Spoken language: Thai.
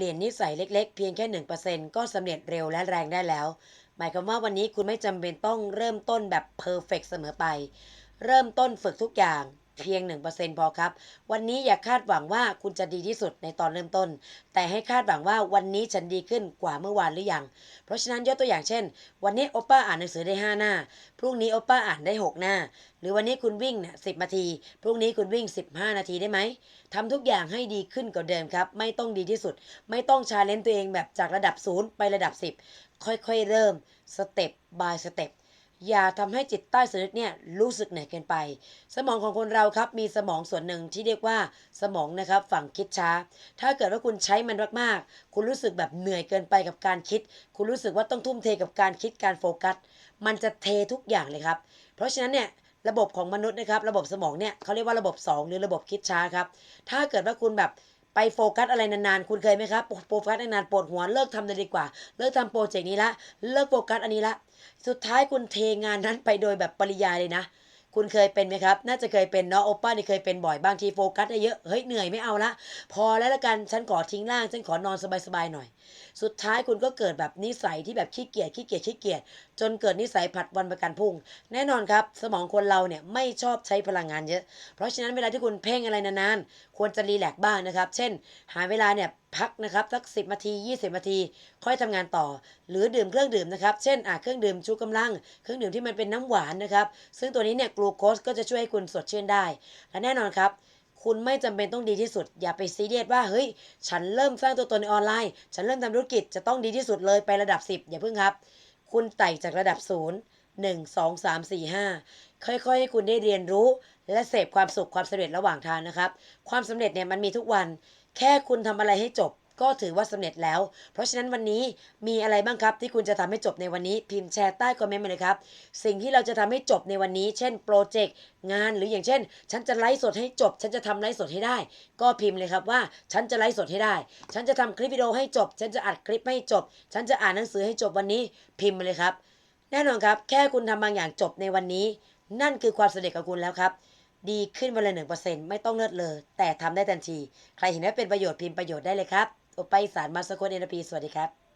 ลี่ยนนิสัยเล็กๆ เพียงแค่ 1%ก็สำเร็จเร็วและแรงได้แล้ว หมายความว่าวันนี้คุณไม่จำเป็นต้องเริ่มต้นแบบเพอร์เฟกเสมอไป เริ่มต้นฝึกทุกอย่าง เพียง 1%พอครับ วันนี้อย่าคาดหวังว่าคุณจะดีที่สุดในตอนเริ่มต้น แต่ให้คาดหวังว่าวันนี้ฉันดีขึ้นกว่าเมื่อวานหรือยัง เพราะฉะนั้นยกตัวอย่างเช่น วันนี้โอป้าอ่านหนังสือได้ 5 หน้า พรุ่งนี้โอป้าอ่านได้ 6 หน้า หรือวันนี้คุณวิ่งเนี่ยสินาที พรุ่งนี้คุณวิ่ง 15 นาทีได้ไหมทำทุกอย่างให้ดีขึ้นกว่าเดิมครับ ไม่ต้องดีที่สุด ไม่ต้องชาเลนจ์ตัวเองแบบจากระดับ 0 ไประดับ 10 ค่อยๆเริ่มสเต็ป by สเต็ป อย่าทำให้จิตใต้สำนึกเนี่ยรู้สึกเหนื่อยเกินไป สมองของคนเราครับมีสมองส่วนหนึ่งที่เรียกว่าสมองนะครับฝั่งคิดช้า ถ้าเกิดว่าคุณใช้มันมากๆ คุณรู้สึกแบบเหนื่อยเกินไปกับการคิด คุณรู้สึกว่าต้องทุ่มเทกับการคิดการโฟกัส มันจะเททุกอย่างเลยครับ เพราะฉะนั้นเนี่ยระบบของมนุษย์นะครับ ระบบสมองเนี่ยเขาเรียกว่าระบบ 2 หรือระบบคิดช้าครับ ถ้าเกิดว่าคุณแบบ ไปโฟกัสอะไรนานๆ คุณเคยไหมครับโฟกัสนานๆปวดหัวเลิกทำเลยดีกว่า เลิกทำโปรเจกต์นี้ละ เลิกโฟกัสอันนี้ละ สุดท้ายคุณเทงานนั้นไปโดยแบบปริยายเลยนะ คุณเคยเป็นไหมครับ น่าจะเคยเป็นเนาะโอป้านี่เคยเป็นบ่อยบางทีโฟกัสได้เยอะเฮ้ยเหนื่อยไม่เอาละพอแล้วละกันฉันขอทิ้งร่างฉันขอนอนสบายๆหน่อย สุดท้ายคุณก็เกิดแบบนิสัยที่แบบขี้เกียจขี้เกียจขี้เกียจจนเกิดนิสัยผัดวันประกันพรุ่ง แน่นอนครับ สมองคนเราเนี่ยไม่ชอบใช้พลังงานเยอะ เพราะฉะนั้นเวลาที่คุณเพ่งอะไรนานๆควรจะรีแลกซ์บ้างนะครับ เช่น หาเวลาเนี่ยพักนะครับสักสิบนาที20นาที ค่อยทำงานต่อ หรือดื่มเครื่องดื่มนะครับ เช่นอะเครื่องดื่มชูกำลัง เครื่องดื่มที่มันเป็นน้ำหวานนะครับ ซึ่งตัวนี้เนี่ยกลูโคสก็จะช่วยให้คุณสดชื่นได้ และแน่นอนครับคุณไม่จำเป็นต้องดีที่สุด อย่าไปซีเรียสว่าเฮ้ย ฉันเริ่มสร้างตัวตนในออนไลน์ ฉันเริ่มทำธุรกิจจะต้องดีที่สุดเลยไประดับ 10 อย่าเพิ่งครับ คุณไต่จากระดับ 0 1 2 3 4 5 ค่อยๆ ให้คุณได้เรียนรู้ และเสพความสุขความสำเร็จระหว่างทางนะครับ ความสำเร็จเนี่ยมันมีทุกวัน แค่คุณทำอะไรให้จบก็ถือว่าสำเร็จแล้ว เพราะฉะนั้นวันนี้มีอะไรบ้างครับ ที่คุณจะทำให้จบในวันนี้ พิมพ์แชร์ใต้คอมเมนต์มาเลยครับ สิ่งที่เราจะทำให้จบในวันนี้ เช่นโปรเจกต์งานหรืออย่างเช่น ฉันจะไลฟ์สดให้จบ ฉันจะทำไลฟ์สดให้ได้ ก็พิมพ์เลยครับว่า ฉันจะไลฟ์สดให้ได้ ฉันจะทำคลิปวิดีโอให้จบ ฉันจะอัดคลิปให้จบ ฉันจะอ่านหนังสือให้จบวันนี้ พิมพ์มาเลยครับ แน่นอนครับ แค่คุณทำบางอย่างจบในวันนี้ นั่นคือความสำเร็จของคุณแล้วครับ ดีขึ้นวันละหนึ่งเปอร์เซ็นต์ไม่ต้องเลิศเลอแต่ทำได้ทันที ใครเห็นว่าเป็นประโยชน์พิมพ์ประโยชน์ได้เลยครับโอไปสารมาสโคเอนปีสวัสดีครับ